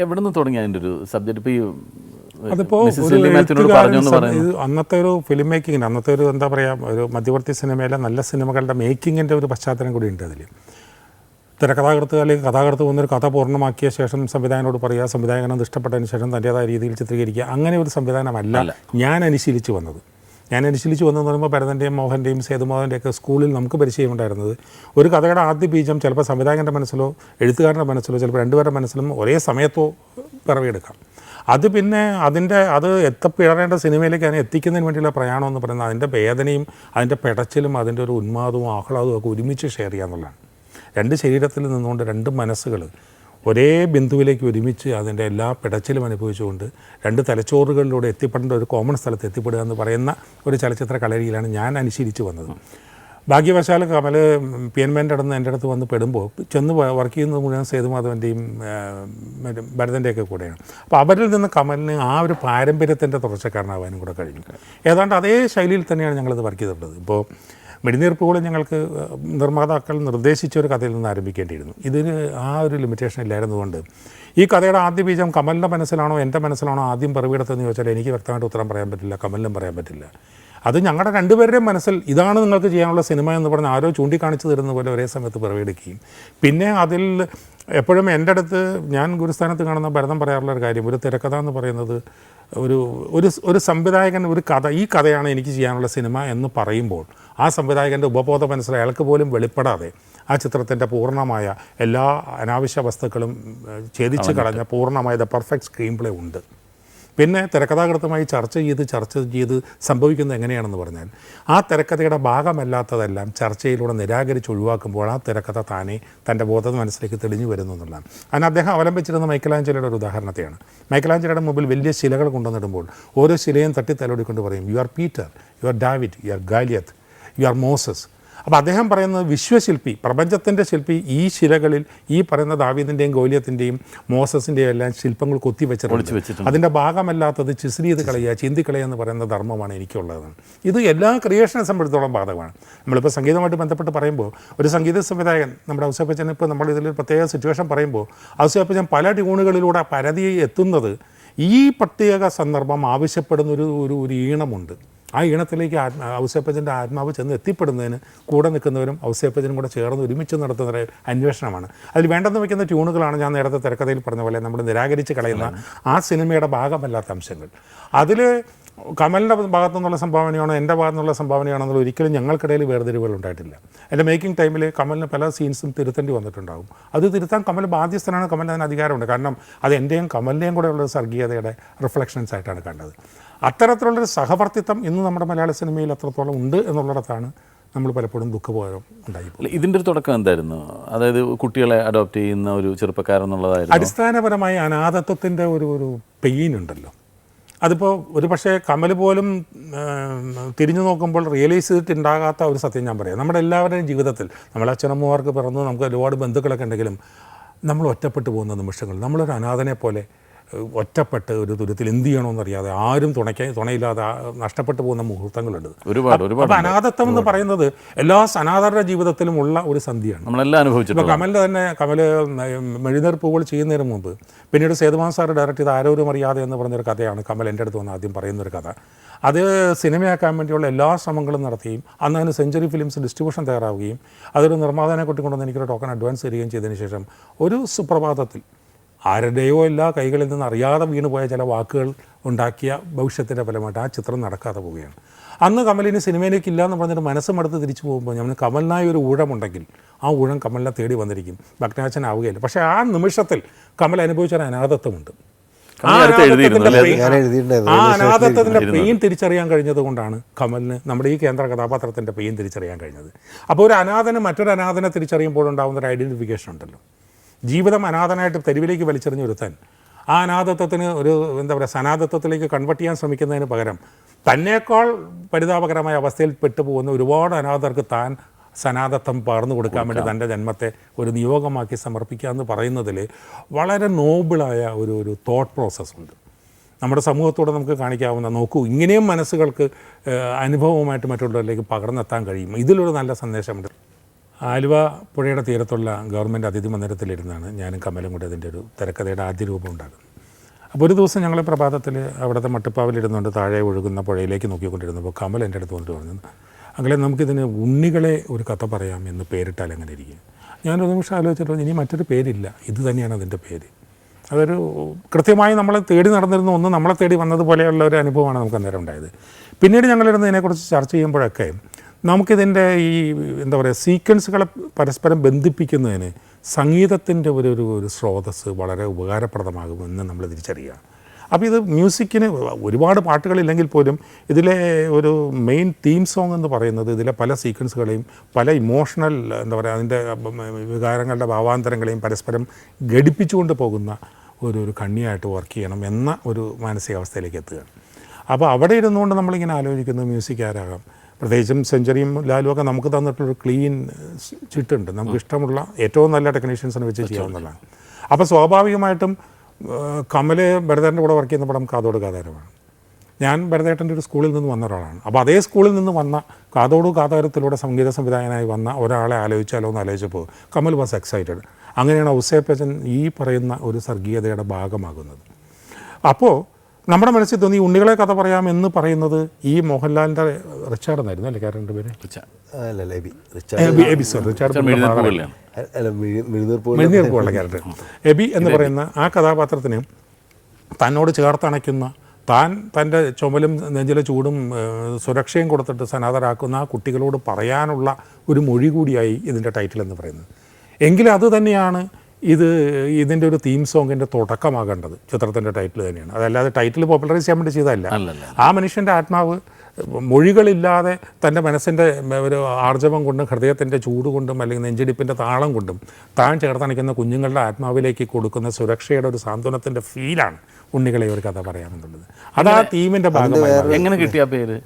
എവിടെ നിന്ന് തുടങ്ങി അതിന്റെ ഒരു സബ്ജക്റ്റ് ഇപ്പോൾ ഈ അതിപ്പോൾ ഒരു എഴുത്തുകാരൻ സം- ഇത് അന്നത്തെ ഒരു ഫിലിം മേക്കിങ്ങിന് അന്നത്തെ ഒരു എന്താ പറയുക ഒരു മധ്യവർത്തി സിനിമയിലെ നല്ല സിനിമകളുടെ മേക്കിങ്ങിന്റെ ഒരു പശ്ചാത്തലം കൂടി ഉണ്ട് അതിൽ തിരക്കഥാകൃത്ത് അല്ലെങ്കിൽ കഥാകൃത്ത് വന്നൊരു കഥ പൂർണമാക്കിയ ശേഷം സംവിധായകനോട് പറയുക സംവിധായകൻ അത് ഇഷ്ടപ്പെട്ടതിന് ശേഷം തന്റേതായ രീതിയിൽ ചിത്രീകരിക്കുക അങ്ങനെ ഒരു സംവിധാനമല്ല ഞാൻ അനുശീലിച്ച് വന്നത്. ഞാൻ അനുശീലിച്ച് വന്നതെന്ന് പറയുമ്പോൾ ഭരതന്റെയും മോഹന്റെയും സേതുമോഹന്റെ ഒക്കെ സ്കൂളിൽ നമുക്ക് പരിചയമുണ്ടായിരുന്നത്. ഒരു കഥയുടെ ആദ്യ ബീജം ചിലപ്പോൾ സംവിധായകന്റെ മനസ്സിലോ എഴുത്തുകാരന്റെ മനസ്സിലോ ചിലപ്പോൾ രണ്ടുപേരുടെ മനസ്സിലും ഒരേ സമയത്തോ പിറവിയെടുക്കാം. അത് പിന്നെ അതിന്റെ അത് എത്തപ്പിഴറേണ്ട സിനിമയിലേക്ക് അതിനെ എത്തിക്കുന്നതിന് വേണ്ടിയുള്ള പ്രയാണം എന്ന് പറയുന്നത് അതിന്റെ വേദനയും അതിന്റെ പെടച്ചിലും അതിന്റെ ഒരു ഉന്മാദവും ആഹ്ലാദവും ഒക്കെ ഒരുമിച്ച് ഷെയർ ചെയ്യുക എന്നുള്ളതാണ് രണ്ട് ശരീരത്തിൽ നിന്നുകൊണ്ട് രണ്ട് മനസ്സുകൾ ഒരേ ബിന്ദുവിലേക്ക് ഒരുമിച്ച് അതിന്റെ എല്ലാ പിടച്ചിലും അനുഭവിച്ചുകൊണ്ട് രണ്ട് തലച്ചോറുകളിലൂടെ എത്തിപ്പെടേണ്ട ഒരു കോമൺ സ്ഥലത്ത് എത്തിപ്പെടുക എന്ന് പറയുന്ന ഒരു ചലച്ചിത്ര കളരിയിലാണ് ഞാൻ അനുശീലിച്ച് വന്നത്. ഭാഗ്യവശാൽ കമൽ പി എൻ മേന്റെ അടുത്ത് എന്റെ അടുത്ത് വന്ന് പെടുമ്പോൾ ചെന്ന് വർക്ക് ചെയ്യുന്നത് മുഴുവൻ സേതുമാധവന്റെയും ഭരതന്റെയൊക്കെ കൂടെയാണ്. അപ്പോൾ അവരിൽ നിന്ന് കമലിന് ആ ഒരു പാരമ്പര്യത്തിന്റെ തുടർച്ചക്കാരനാവാനും കൂടെ കഴിഞ്ഞു. ഏതാണ്ട് അതേ ശൈലിയിൽ തന്നെയാണ് ഞങ്ങളിത് വർക്ക് ചെയ്തിട്ടുള്ളത്. ഇപ്പോൾ വെടിനീർപ്പുകളും ഞങ്ങൾക്ക് നിർമ്മാതാക്കൾ നിർദ്ദേശിച്ച ഒരു കഥയിൽ നിന്ന് ആരംഭിക്കേണ്ടിയിരുന്നു. ഇതിന് ആ ഒരു ലിമിറ്റേഷൻ ഇല്ലായിരുന്നതുകൊണ്ട് ഈ കഥയുടെ ആദ്യ ബീജം കമലിന്റെ മനസ്സിലാണോ എന്റെ മനസ്സിലാണോ ആദ്യം പറവിടത്തെന്ന് ചോദിച്ചാൽ എനിക്ക് വ്യക്തമായിട്ട് ഉത്തരം പറയാൻ പറ്റില്ല കമലിനും പറയാൻ പറ്റില്ല. അത് ഞങ്ങളുടെ രണ്ടുപേരുടെയും മനസ്സിൽ ഇതാണ് നിങ്ങൾക്ക് ചെയ്യാനുള്ള സിനിമ എന്ന് പറഞ്ഞ് ആരോ ചൂണ്ടിക്കാണിച്ചു തരുന്ന പോലെ ഒരേ സമയത്ത് പിറവിയെടുക്കുകയും പിന്നെ അതിൽ എപ്പോഴും എന്റെ അടുത്ത് ഞാൻ ഗുരുസ്ഥാനത്ത് കാണുന്ന ഭരതം പറയാറുള്ള ഒരു കാര്യം ഒരു തിരക്കഥ എന്ന് പറയുന്നത് ഒരു ഒരു ഒരു സംവിധായകൻ ഒരു കഥ ഈ കഥയാണ് എനിക്ക് ചെയ്യാനുള്ള സിനിമ എന്ന് പറയുമ്പോൾ ആ സംവിധായകന്റെ ഉപബോധ മനസ്സിൽ അയാൾക്ക് പോലും വെളിപ്പെടാതെ ആ ചിത്രത്തിന്റെ പൂർണമായ എല്ലാ അനാവശ്യ വസ്തുക്കളും ഛേദിച്ച് കളഞ്ഞ പൂർണമായ ദ പെർഫെക്റ്റ് സ്ക്രീൻ പ്ലേ ഉണ്ട്. പിന്നെ തിരക്കഥാകൃത്തുമായി ചർച്ച ചെയ്ത് ചർച്ച ചെയ്ത് സംഭവിക്കുന്നത് എങ്ങനെയാണെന്ന് പറഞ്ഞാൽ ആ തിരക്കഥയുടെ ഭാഗമല്ലാത്തതെല്ലാം ചർച്ചയിലൂടെ നിരാകരിച്ച് ഒഴിവാക്കുമ്പോൾ ആ തിരക്കഥ താനെ തന്റെ ബോധ മനസ്സിലേക്ക് തെളിഞ്ഞു വരുന്നു എന്നുള്ളതാണ്. അതിന് അദ്ദേഹം അവലംബിച്ചിരുന്ന മൈക്കലാഞ്ചലയുടെ ഒരു ഉദാഹരണത്തെയാണ്. മൈക്കലാഞ്ചലയുടെ മുമ്പിൽ വലിയ ശിലകൾ കൊണ്ടുവന്നിടുമ്പോൾ ഓരോ ശിലയും തട്ടി തലോടിക്കൊണ്ട് പറയും you are Peter you are David you are Goliath you are Moses അപ്പോൾ അദ്ദേഹം പറയുന്നത് വിശ്വശില്പി പ്രപഞ്ചത്തിന്റെ ശില്പി ഈ ശിലകളിൽ ഈ പറയുന്ന ദാവീദിന്റെയും ഗോലിയത്തിന്റെയും മോസസിന്റെയും എല്ലാം ശില്പങ്ങൾ കൊത്തി വെച്ചിട്ടുണ്ട്. വെച്ചിട്ടുണ്ട്. അതിന്റെ ഭാഗമല്ലാത്തത് ചിസിൽ ചെയ്ത് കളയുക ചിന്തിക്കളയുക എന്ന് പറയുന്ന ധർമ്മമാണ് എനിക്കുള്ളത്. ഇത് എല്ലാ ക്രിയേഷനെ സംബന്ധിച്ചിടത്തോളം ബാധകമാണ്. നമ്മളിപ്പോൾ സംഗീതമായിട്ട് ബന്ധപ്പെട്ട് പറയുമ്പോൾ ഒരു സംഗീത സംവിധായകൻ നമ്മുടെ ഔസേപ്പച്ചൻ ഇപ്പോൾ നമ്മൾ ഇതിൽ പ്രത്യേക സിറ്റുവേഷൻ പറയുമ്പോൾ ഔസേപ്പച്ചൻ പല ട്യൂണുകളിലൂടെ പരതി എത്തുന്നത് ഈ പ്രത്യേക സന്ദർഭം ആവശ്യപ്പെടുന്ന ഒരു ഒരു ഈണമുണ്ട്. ആ ഈണത്തിലേക്ക് ആത്മാ ഔസേപ്പച്ചന്റെ ആത്മാവ് ചെന്ന് എത്തിപ്പെടുന്നതിന് കൂടെ നിൽക്കുന്നവരും ഔസേപ്പച്ചനും കൂടെ ചേർന്ന് ഒരുമിച്ച് നടത്തുന്ന ഒരു അന്വേഷണമാണ്. അതിൽ വേണ്ടെന്ന് വയ്ക്കുന്ന ട്യൂണുകളാണ് ഞാൻ നേരത്തെ തിരക്കഥയിൽ പറഞ്ഞ പോലെ നമ്മൾ നിരാകരിച്ച് കളയുന്ന ആ സിനിമയുടെ ഭാഗമല്ലാത്ത അംശങ്ങൾ. അതിൽ കമലിന്റെ ഭാഗത്തു നിന്നുള്ള സംഭാവനയാണോ എന്റെ ഭാഗത്തു നിന്നുള്ള സംഭാവനയാണെന്നുള്ള ഒരിക്കലും ഞങ്ങൾക്കിടയിൽ വേർതിരിവുകൾ ഉണ്ടായിട്ടില്ല. എന്റെ മേക്കിംഗ് ടൈമിൽ കമലിന് പല സീൻസും തിരുത്തേണ്ടി വന്നിട്ടുണ്ടാകും. അത് തിരുത്താൻ കമൽ ബാധ്യസ്ഥനാണ് കമലിന് അതിന് അധികാരമുണ്ട്. കാരണം അത് എന്റെയും കമലിന്റെയും കൂടെ ഉള്ള ഒരു സർഗീയതയുടെ റിഫ്ലക്ഷൻസ് ആയിട്ടാണ് കണ്ടത്. അത്തരത്തിലുള്ളൊരു സഹവർത്തിത്വം ഇന്ന് നമ്മുടെ മലയാള സിനിമയിൽ അത്രത്തോളം ഉണ്ട് എന്നുള്ളിടത്താണ് നമ്മൾ പലപ്പോഴും ദുഃഖബോധം ഉണ്ടായി ഇതിന്റെ ഒരു തുടക്കം എന്തായിരുന്നു? അതായത് കുട്ടികളെ അഡോപ്റ്റ് ചെയ്യുന്ന ഒരു ചെറുപ്പക്കാരെന്നുള്ളതായിരുന്നു. അടിസ്ഥാനപരമായി അനാഥത്വത്തിന്റെ ഒരു ഒരു പെയിൻ ഉണ്ടല്ലോ. അതിപ്പോൾ ഒരു പക്ഷേ കമൽ പോലും തിരിഞ്ഞു നോക്കുമ്പോൾ റിയലൈസ് ചെയ്തിട്ടുണ്ടാകാത്ത ഒരു സത്യം ഞാൻ പറയാം. നമ്മുടെ എല്ലാവരുടെയും ജീവിതത്തിൽ നമ്മളെ അച്ഛനമ്മമാർക്ക് പിറന്നു നമുക്ക് ഒരുപാട് ബന്ധുക്കളൊക്കെ ഉണ്ടെങ്കിലും നമ്മൾ ഒറ്റപ്പെട്ടു പോകുന്ന നിമിഷങ്ങൾ നമ്മളൊരു അനാഥനെ പോലെ ഒറ്റപ്പെട്ട് ഒരു ദുരിതത്തിൽ എന്ത് ചെയ്യണമെന്നറിയാതെ ആരും തുണയ്ക്കാൻ തുണയില്ലാതെ നഷ്ടപ്പെട്ടു പോകുന്ന മുഹൂർത്തങ്ങളുണ്ട്. ഒരുപാട് ഒരുപാട് അനാഥത്വം എന്ന് പറയുന്നത് എല്ലാ അനാഥരുടെ ജീവിതത്തിലും ഉള്ള ഒരു സന്ധിയാണ്. നമ്മളെല്ലാം ഇപ്പോൾ അനുഭവിച്ചിട്ടുണ്ട് കമലിന്റെ തന്നെ കമൽ മെഴുന്നേർപ്പുകൾ ചെയ്യുന്നതിന് മുമ്പ് പിന്നീട് സേതുമാൻ സാർ ഡയറക്റ്റ് ചെയ്ത ആരോരും അറിയാതെ എന്ന് പറഞ്ഞൊരു കഥയാണ് കമൽ എന്റെ അടുത്ത് വന്ന് ആദ്യം പറയുന്നൊരു കഥ. അത് സിനിമയാക്കാൻ വേണ്ടിയുള്ള എല്ലാ ശ്രമങ്ങളും നടത്തുകയും അന്ന് അതിന് സെഞ്ചുറി ഫിലിംസ് ഡിസ്ട്രിബ്യൂഷൻ തയ്യാറാവുകയും അതൊരു നിർമ്മാതാവിനെ കൊണ്ടുകൊണ്ടുവന്ന് എനിക്കൊരു ടോക്കൺ അഡ്വാൻസ് തരികയും ചെയ്തതിന് ശേഷം ഒരു സുപ്രഭാതത്തിൽ ആരുടെയോ എല്ലാ കൈകളിൽ നിന്ന് അറിയാതെ വീണുപോയ ചില വാക്കുകൾ ഉണ്ടാക്കിയ ഭവിഷ്യത്തിന്റെ ഫലമായിട്ട് ആ ചിത്രം നടക്കാതെ പോവുകയാണ്. അന്ന് കമലിന് സിനിമയിലേക്ക് ഇല്ല എന്ന് പറഞ്ഞിട്ട് മനസ്സും അടുത്ത് തിരിച്ചു പോകുമ്പോൾ നമ്മൾ കമലിനായ ഒരു ഊഴമുണ്ടെങ്കിൽ ആ ഊഴം കമലിനെ തേടി വന്നിരിക്കും ഭക്തനാച്ചനാവുകയില്ല പക്ഷേ ആ നിമിഷത്തിൽ കമൽ അനുഭവിച്ച ഒരു അനാഥത്വമുണ്ട്. ആ അനാഥത്വത്തിന്റെ പെയിൻ തിരിച്ചറിയാൻ കഴിഞ്ഞത് കൊണ്ടാണ് കമലിന് നമ്മുടെ ഈ കേന്ദ്ര കഥാപാത്രത്തിന്റെ പെയിൻ തിരിച്ചറിയാൻ കഴിഞ്ഞത്. അപ്പോൾ ഒരു അനാഥന് മറ്റൊരു അനാഥനെ തിരിച്ചറിയുമ്പോൾ ഉണ്ടാകുന്ന ഒരു ഐഡന്റിഫിക്കേഷൻ ഉണ്ടല്ലോ. ജീവിതം അനാഥനായിട്ട് തെരുവിലേക്ക് വലിച്ചെറിഞ്ഞ് ഒരുത്തൻ ആ അനാഥത്വത്തിന് ഒരു എന്താ പറയുക സനാഥത്വത്തിലേക്ക് കൺവെർട്ട് ചെയ്യാൻ ശ്രമിക്കുന്നതിന് പകരം തന്നേക്കാൾ പരിതാപകരമായ അവസ്ഥയിൽ പെട്ടുപോകുന്ന ഒരുപാട് അനാഥർക്ക് താൻ സനാതത്വം പകർന്നു കൊടുക്കാൻ വേണ്ടി തന്റെ ജന്മത്തെ ഒരു നിയോഗമാക്കി സമർപ്പിക്കുക എന്ന് പറയുന്നതിൽ വളരെ നോബിളായ ഒരു ഒരു തോട്ട് പ്രോസസ്സ് ഉണ്ട്. നമ്മുടെ സമൂഹത്തോടെ നമുക്ക് കാണിക്കാവുന്ന നോക്കൂ ഇങ്ങനെയും മനസ്സുകൾക്ക് അനുഭവമായിട്ട് മറ്റുള്ളവരിലേക്ക് പകർന്നെത്താൻ കഴിയും. ഇതിലൊരു നല്ല സന്ദേശമുണ്ട്. ആലുവ പുഴയുടെ തീരത്തുള്ള ഗവൺമെന്റ് അതിഥി മന്ദിരത്തിലിരുന്നാണ് ഞാനും കമലും കൂടി അതിന്റെ ഒരു തിരക്കഥയുടെ ആദ്യ രൂപം ഉണ്ടാകുന്നത് അപ്പോൾ ഒരു ദിവസം ഞങ്ങൾ പ്രഭാതത്തിൽ അവിടുത്തെ മട്ടുപ്പാവിലിരുന്നുകൊണ്ട് താഴെ ഒഴുകുന്ന പുഴയിലേക്ക് നോക്കിക്കൊണ്ടിരുന്നപ്പോൾ കമൽ എന്റെ അടുത്ത് വന്നിട്ട് പറഞ്ഞു അങ്ങനെ നമുക്കിതിന് ഉണ്ണികളെ ഒരു കഥ പറയാം എന്ന് പേരിട്ടാൽ എങ്ങനെ ഇരിക്കും? ഞാനൊരു നിമിഷം ആലോചിച്ചിട്ട് ഇനി മറ്റൊരു പേരില്ല ഇത് തന്നെയാണ് അതിന്റെ പേര്. അതൊരു കൃത്യമായി നമ്മളെ തേടി നടന്നിരുന്ന ഒന്ന് നമ്മളെ തേടി വന്നതുപോലെയുള്ള ഒരു അനുഭവമാണ് നമുക്ക് അന്നേരം ഉണ്ടായത്. പിന്നീട് ഞങ്ങളിരുന്ന് ഇതിനെക്കുറിച്ച് ചർച്ച ചെയ്യുമ്പോഴൊക്കെ നമുക്കിതിന്റെ ഈ എന്താ പറയുക സീക്വൻസുകളെ പരസ്പരം ബന്ധിപ്പിക്കുന്നതിന് സംഗീതത്തിന്റെ ഒരു ഒരു ഒരു സ്രോതസ്സ് വളരെ ഉപകാരപ്രദമാകുമെന്ന് നമ്മൾ തിരിച്ചറിയുക അപ്പോൾ ഇത് മ്യൂസിക്കിന് ഒരുപാട് പാട്ടുകളില്ലെങ്കിൽ പോലും ഇതിലെ ഒരു മെയിൻ തീം സോങ് എന്ന് പറയുന്നത് ഇതിലെ പല സീക്വൻസുകളെയും പല ഇമോഷണൽ എന്താ പറയുക അതിന്റെ വികാരങ്ങളുടെ ഭാവാന്തരങ്ങളെയും പരസ്പരം ഘടിപ്പിച്ചുകൊണ്ട് പോകുന്ന ഒരു ഒരു കണ്ണിയായിട്ട് വർക്ക് ചെയ്യണം എന്ന ഒരു മാനസികാവസ്ഥയിലേക്ക് എത്തുകയാണ്. അപ്പോൾ അവിടെ ഇരുന്നുകൊണ്ട് നമ്മളിങ്ങനെ ആലോചിക്കുന്നത് മ്യൂസിക് ആരാകാം? പ്രത്യേകിച്ചും സെഞ്ചുറിയും ലാലും ഒക്കെ നമുക്ക് തന്നിട്ടുള്ളൊരു ക്ലീൻ ചിട്ടുണ്ട്. നമുക്ക് ഇഷ്ടമുള്ള ഏറ്റവും നല്ല ടെക്നീഷ്യൻസിനെ വെച്ച് ചെയ്യാവുന്നതാണ്. അപ്പോൾ സ്വാഭാവികമായിട്ടും കമൽ കമൽ ഭരതേട്ടന്റെ കൂടെ വർക്ക് ചെയ്യുന്ന പടം കാതോട് കാതാരമാണ്. ഞാൻ ഭരതേട്ടന്റെ ഒരു സ്കൂളിൽ നിന്ന് വന്ന ഒരാളാണ്. അപ്പോൾ അതേ സ്കൂളിൽ നിന്ന് വന്ന കാതോട് കാതാരത്തിലൂടെ സംഗീത സംവിധായകനായി വന്ന ഒരാളെ ആലോചിച്ചാലോ എന്ന് ആലോചിച്ചപ്പോൾ കമൽ വാസ് എക്സൈറ്റഡ് അങ്ങനെയാണ് ഔസേപ്പച്ചൻ ഈ പറയുന്ന ഒരു സർഗീയതയുടെ ഭാഗമാകുന്നത്. അപ്പോൾ നമ്മുടെ മനസ്സിൽ തോന്നി ഈ ഉണ്ണികളെ കഥ പറയാം എന്ന് പറയുന്നത് ഈ മോഹൻലാലിന്റെ റിച്ചാർഡ് എന്നായിരുന്നു അല്ലേ രണ്ട് പേര്? അല്ല അല്ല Aby Richard Aby sorry Richard മെഴുന്നീർപ്പുള്ള character Aby എന്ന് പറയുന്ന ആ കഥാപാത്രത്തിന് തന്നോട് ചേർത്തണയ്ക്കുന്ന താൻ തന്റെ ചുമലും നെഞ്ചിലെ ചൂടും സുരക്ഷയും കൊടുത്തിട്ട് സനാതരാക്കുന്ന ആ കുട്ടികളോട് പറയാനുള്ള ഒരു മൊഴി കൂടിയായി ഇതിന്റെ ടൈറ്റിൽ എന്ന് പറയുന്നത്. എങ്കിലും അത് തന്നെയാണ് ഇത് ഇതിന്റെ ഒരു തീം സോങ്ങിന്റെ തുടക്കമാകേണ്ടത് ചിത്രത്തിന്റെ ടൈറ്റിൽ തന്നെയാണ്. അതല്ലാതെ ടൈറ്റിൽ പോപ്പുലറൈസ് ചെയ്യാൻ വേണ്ടി ചെയ്തതല്ല. ആ മനുഷ്യന്റെ ആത്മാവ് മൊഴികളില്ലാതെ തന്റെ മനസ്സിന്റെ ഒരു ആർജവം കൊണ്ടും ഹൃദയത്തിന്റെ ചൂട് കൊണ്ടും അല്ലെങ്കിൽ നെഞ്ചിടിപ്പിന്റെ താളം കൊണ്ടും താൻ ചേർത്തണിക്കുന്ന കുഞ്ഞുങ്ങളുടെ ആത്മാവിലേക്ക് കൊടുക്കുന്ന സുരക്ഷയുടെ ഒരു സാന്ത്വനത്തിന്റെ ഫീലാണ് ഉണ്ണികളെ ഒരു കഥ പറയാമെന്നുള്ളത് അത് ആ തീമിന്റെ ഭാഗമായി എങ്ങനെ കിട്ടിയ പേര്?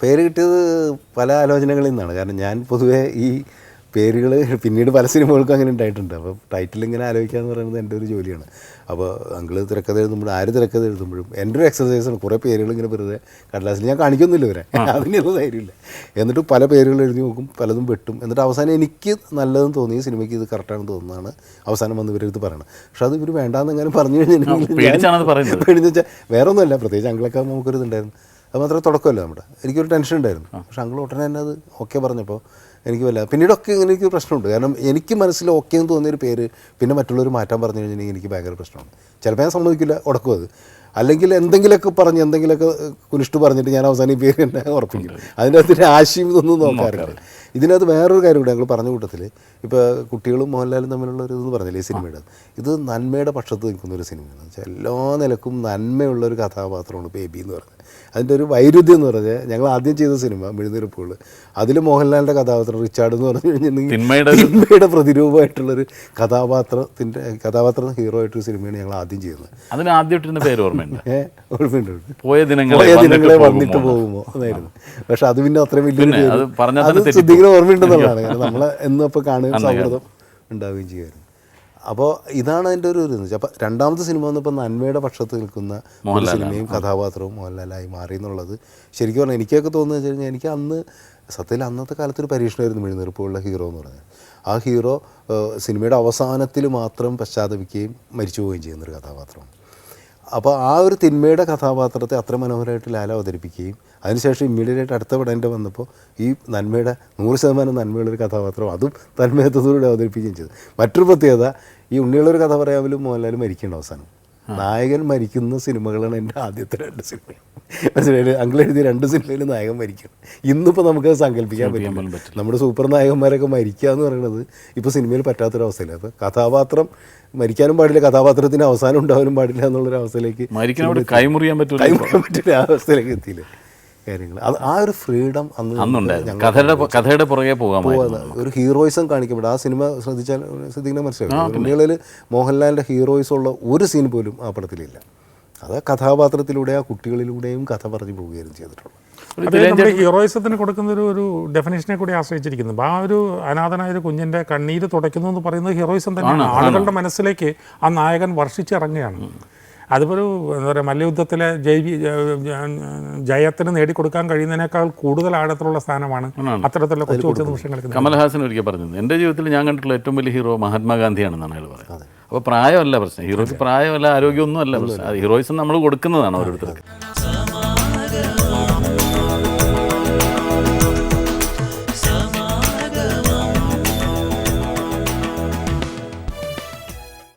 പേര് കിട്ടിയത് പല ആലോചനകളിൽ നിന്നാണ്. കാരണം ഞാൻ പൊതുവേ ഈ പേരുകൾ പിന്നീട് പല സിനിമകൾക്കും അങ്ങനെ ഉണ്ടായിട്ടുണ്ട്. അപ്പോൾ ടൈറ്റിൽ ഇങ്ങനെ ആലോചിക്കുക എന്ന് പറയുന്നത് എന്റെ ഒരു ജോലിയാണ്. അപ്പോൾ അങ്കിൾ തിരക്കഥ എഴുതുമ്പോഴും ആര് തിരക്കഥ എഴുതുമ്പോഴും എന്റെ ഒരു എക്സസൈസാണ് കുറേ പേരുകൾ ഇങ്ങനെ വെറുതെ കടലാസിൽ ഞാൻ കാണിക്കൊന്നുമില്ല ഇവരെ. അതിനുള്ള ധൈര്യമില്ല എന്നിട്ട് പല പേരുകൾ എഴുതി നോക്കും പലതും വെട്ടും. എന്നിട്ട് അവസാനം എനിക്ക് നല്ലതെന്ന് തോന്നി സിനിമയ്ക്ക് ഇത് കറക്റ്റാണെന്ന് തോന്നുന്നതാണ് അവസാനം വന്ന് ഇവരെടുത്ത് പറയണം പക്ഷെ അത് ഇവർ വേണ്ടാന്ന് എങ്ങനെ പറഞ്ഞു പറയുന്നത്. പേടിന്ന് വെച്ചാൽ വേറെ ഒന്നുമല്ല പ്രത്യേകിച്ച് അങ്കിളൊക്കെ നമുക്കൊരു ഇതുണ്ടായിരുന്നു അത് മാത്രമേ തുടക്കമല്ല നമ്മുടെ. എനിക്കൊരു ടെൻഷൻ ഉണ്ടായിരുന്നു. പക്ഷെ അങ്കിൾ ഉടനെ തന്നെ അത് ഓക്കെ പറഞ്ഞപ്പോൾ എനിക്ക് വല്ല പിന്നീടൊക്കെ ഇങ്ങനെ എനിക്ക് പ്രശ്നമുണ്ട്. കാരണം എനിക്ക് മനസ്സിൽ ഓക്കെ എന്ന് തോന്നിയൊരു പേര് പിന്നെ മറ്റുള്ളവർ മാറ്റാൻ പറഞ്ഞു കഴിഞ്ഞിട്ടുണ്ടെങ്കിൽ എനിക്ക് ഭയങ്കര പ്രശ്നമാണ്. ചിലപ്പോൾ ഞാൻ സമ്മതിക്കില്ല ഉടക്കും അത്. അല്ലെങ്കിൽ എന്തെങ്കിലുമൊക്കെ പറഞ്ഞ് എന്തെങ്കിലുമൊക്കെ കുനിഷ്ട് പറഞ്ഞിട്ട് ഞാൻ അവസാനം ഈ പേര് തന്നെ ഉറപ്പിക്കും. അതിന്റെ അകത്തിന് ആശയം ഇതൊന്നും നോക്കാറില്ല. ഇതിനകത്ത് വേറൊരു കാര്യം കൂടെ ഞങ്ങൾ പറഞ്ഞ കൂട്ടത്തിൽ ഇപ്പോൾ കുട്ടികളും മോഹൻലാലും തമ്മിലുള്ള ഒരു ഇതെന്ന് പറഞ്ഞില്ലേ ഈ സിനിമയുടെ? ഇത് നന്മയുടെ പക്ഷത്ത് നിൽക്കുന്ന ഒരു സിനിമയാണ്. വെച്ചാൽ എല്ലാ നിലക്കും നന്മയുള്ള ഒരു കഥാപാത്രമാണ് ബേബി എന്ന് പറഞ്ഞത് അതിന്റെ ഒരു വൈരുദ്ധ്യം എന്ന് പറഞ്ഞാൽ ഞങ്ങൾ ആദ്യം ചെയ്ത സിനിമ മെഴുതിരിപ്പുകൾ അതിൽ മോഹൻലാലിന്റെ കഥാപാത്രം റിച്ചാർഡ് എന്ന് പറഞ്ഞു കഴിഞ്ഞിട്ടുണ്ടെങ്കിൽ തിന്മയുടെ പ്രതിരൂപമായിട്ടുള്ളൊരു കഥാപാത്രത്തിന്റെ കഥാപാത്രം ഹീറോ ആയിട്ടൊരു സിനിമയാണ് ഞങ്ങൾ ആദ്യം ചെയ്യുന്നത്. അതിന് ആദ്യമായിട്ടിരുന്ന പേര് ഓർമ്മയുണ്ട്. ഏഹ് ഓർമ്മയുണ്ട്. പോയ ദിനങ്ങളെ ദിനങ്ങളെ വന്നിട്ട് പോകുമോ? എന്നായിരുന്നു പക്ഷെ അത് പിന്നെ അത്രയും വലിയൊരു അത്. ശ്രദ്ധിക്കുന്ന ഓർമ്മയുണ്ടെന്നുള്ളതാണ്. കാരണം നമ്മളെ എന്നും ഇപ്പോൾ കാണുകയും സൗഹൃദം ഉണ്ടാവുകയും ചെയ്യുമായിരുന്നു. അപ്പോൾ ഇതാണ് അതിന്റെ ഒരു ഇത് അപ്പോൾ രണ്ടാമത്തെ സിനിമ വന്നപ്പോൾ നന്മയുടെ പക്ഷത്ത് നിൽക്കുന്ന ഒരു സിനിമയും കഥാപാത്രവും മോഹൻലാലായി മാറി എന്നുള്ളത് ശരിക്കും പറഞ്ഞാൽ എനിക്കൊക്കെ തോന്നുന്നത് വെച്ച് കഴിഞ്ഞാൽ എനിക്ക് അന്ന് സത്യത്തിൽ അന്നത്തെ കാലത്തൊരു പരീക്ഷണമായിരുന്നു മെഴുന്നേർപ്പുള്ള ഹീറോ എന്ന് പറഞ്ഞത്. ആ ഹീറോ സിനിമയുടെ അവസാനത്തിൽ മാത്രം പശ്ചാത്തപിക്കുകയും മരിച്ചു പോവുകയും ചെയ്യുന്നൊരു കഥാപാത്രമാണ് അപ്പോൾ ആ ഒരു തിന്മയുടെ കഥാപാത്രത്തെ അത്ര മനോഹരമായിട്ട് ലാല അവതരിപ്പിക്കുകയും അതിനുശേഷം ഇമ്മീഡിയറ്റ് അടുത്ത പടന്റെ വന്നപ്പോൾ ഈ നന്മയുടെ നൂറ് ശതമാനം നന്മയുള്ളൊരു കഥാപാത്രം അതും തന്മയത്വത്തോടെ അവതരിപ്പിക്കുകയും ചെയ്തു. മറ്റൊരു പ്രത്യേകത ഈ ഉണ്ണിയുള്ളൊരു കഥ പറയാമലും മോഹൻലാൽ മരിക്കേണ്ട അവസാനം. നായകൻ മരിക്കുന്ന സിനിമകളാണ് എന്റെ ആദ്യത്തെ രണ്ട് സിനിമ മനസ്സിലായി അങ്കിൾ എഴുതിയ രണ്ട് സിനിമയിൽ നായകൻ മരിക്കണം. ഇന്നിപ്പോൾ നമുക്ക് സങ്കല്പിക്കാൻ പറ്റും പറ്റില്ല. നമ്മുടെ സൂപ്പർ നായകന്മാരൊക്കെ മരിക്കുക എന്ന് പറയുന്നത് ഇപ്പോൾ സിനിമയിൽ പറ്റാത്തൊരവസ്ഥയില്ല അപ്പോൾ കഥാപാത്രം മരിക്കാനും പാടില്ല കഥാപാത്രത്തിന് അവസാനം ഉണ്ടാവാനും പാടില്ല എന്നുള്ളൊരു അവസ്ഥയിലേക്ക് കൈമുറിയാൻ പറ്റില്ല ആ അവസ്ഥയിലേക്ക് എത്തിയില്ലേ. കാര്യങ്ങൾ. അത് ആ ഒരു ഫ്രീഡം അന്ന് അന്നുണ്ടായിരുന്നു. കഥയുടെ കഥയുടെ പുറകെ പോകാൻ ഒരു ഹീറോയിസം കാണിക്കപ്പെടും. ആ സിനിമ ശ്രദ്ധിച്ചാൽ ശ്രദ്ധിക്കുന്ന മനസ്സിലാക്കും ഉണ്ണികളിൽ മോഹൻലാലിന്റെ ഹീറോയിസം ഉള്ള ഒരു സീൻ പോലും ആ പടത്തിലില്ല. അത് കഥാപാത്രത്തിലൂടെ ആ കുട്ടികളിലൂടെയും കഥ പറഞ്ഞു പോവുകയും ചെയ്തിട്ടുള്ളത് ഹീറോയിസത്തിന് കൊടുക്കുന്ന ഒരു ഒരു ഡെഫിനേഷനെ കൂടി ആശ്രയിച്ചിരിക്കുന്നു. ആ ഒരു അനാഥനായ ഒരു കുഞ്ഞിന്റെ കണ്ണീര് തുടയ്ക്കുന്നു എന്ന് പറയുന്നത് ഹീറോയിസം തന്നെയാണ്. ആളുകളുടെ മനസ്സിലേക്ക് ആ നായകൻ വർഷിച്ചിറങ്ങുകയാണ്. അതിപ്പോൾ എന്താ പറയുക മല്ലയുദ്ധത്തിലെ ജൈവി ജയത്തിന് നേടിക്കൊടുക്കാൻ കഴിയുന്നതിനേക്കാൾ കൂടുതൽ ആഴത്തിലുള്ള സ്ഥാനമാണ് അത്തരത്തിലുള്ള കൊച്ചു കൊച്ചു നിമിഷങ്ങൾക്ക് കമൽഹാസൻ ഒരിക്കൽ പറഞ്ഞത് എന്റെ ജീവിതത്തിൽ ഞാൻ കണ്ടിട്ടുള്ള ഏറ്റവും വലിയ ഹീറോ മഹാത്മാഗാന്ധിയാണെന്നാണ് അയാൾ പറയുന്നത്. അപ്പോൾ പ്രായമല്ല പ്രശ്നം. ഹീറോയ്ക്ക് പ്രായമല്ല ആരോഗ്യമൊന്നും അല്ല പ്രശ്നം. ഹീറോയിസം നമ്മൾ കൊടുക്കുന്നതാണ് ഓരോരുത്തർക്ക്.